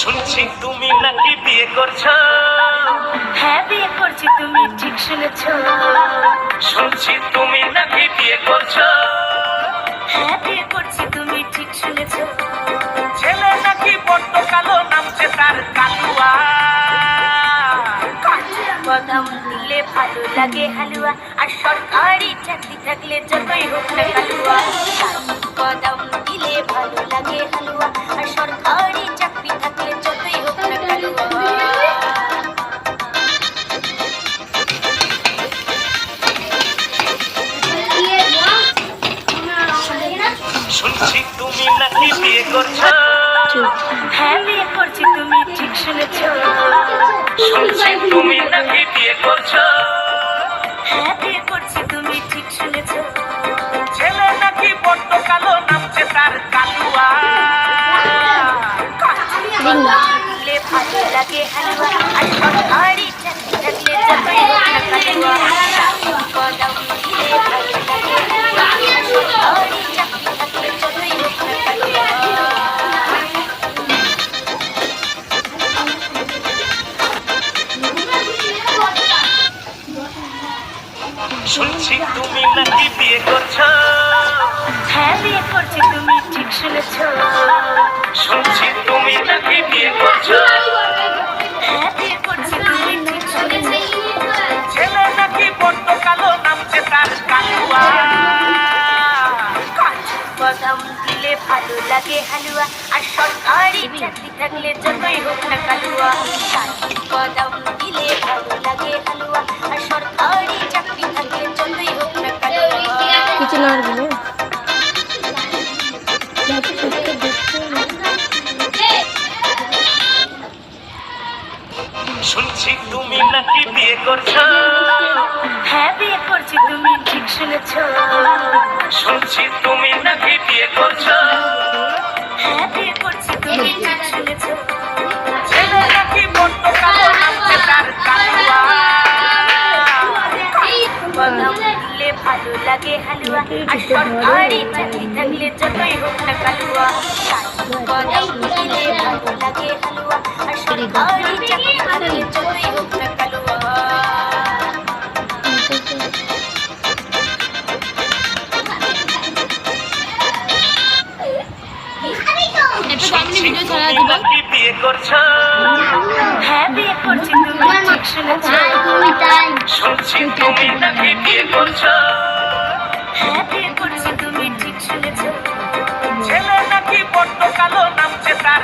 শুনছি তুমি নাকি বিয়ে করছ। হ্যাঁ বিয়ে করছি তুমি ঠিক শুনেছ। শুনছি তুমি নাকি বিয়ে করছ। হ্যাঁ বিয়ে করছি তুমি ঠিক শুনেছ। ছেলে নাকি বড্ড কালো নামছে তার কালুয়া। বাদাম দিলে ভালো লাগে হালুয়া আর সরকারি চাকরি থাকলে যতই হোক না কালুয়া। বাদাম দিলে ভালো লাগে হালুয়া আর সরকারি শুনছি তুমি নাকি বিয়ে করছ। হ্যাঁ বিয়ে করছি তুমি ঠিক শুনেছ। শুনছি তুমি নাকি বিয়ে করছ। হ্যাঁ বিয়ে করছি তুমি ঠিক শুনেছ। ছেলে নাকি বড্ড কালো নামছে তার কালুয়া। ভালো লাগে হালুয়া। আর শুনছি তুমি নাকি বিয়ে করছ? হ্যাঁ বিয়ে করছি তুমি ঠিক শুনেছ। শুনছি তুমি নাকি বিয়ে করছ? হ্যাঁ বিয়ে করছি তুমি ঠিক শুনেছ। ছেলে নাকি বড্ড কালো নামছে তার কালুয়া। বাদাম দিলে ভালো লাগে হালুয়া আর সরকারি চাকরি থাকলে যতই হোক না কালুয়া। বাদাম দিলে ভালো লাগে হালুয়া শুনছি তুমি নাকি বিয়ে করছ। হ্যাঁ বিয়ে করছি তুমি ঠিক শুনেছ। শুনছি তুমি নাকি বিয়ে করছ। হ্যাঁ বিয়ে করছি তুমি ঠিক শুনেছ। ছেলে নাকি তার বাদাম ভালো লাগে হালুয়া। আর সরকারি চাকরি হ্যাঁ বিয়ে করছি তুমি ঠিক শুনেছ। শুনছি তুমি নাকি বিয়ে করছ হ্যাঁ বিয়ে করছি তুমি ঠিক শুনেছ ছেলে নাকি বড্ড কালো নামছে তার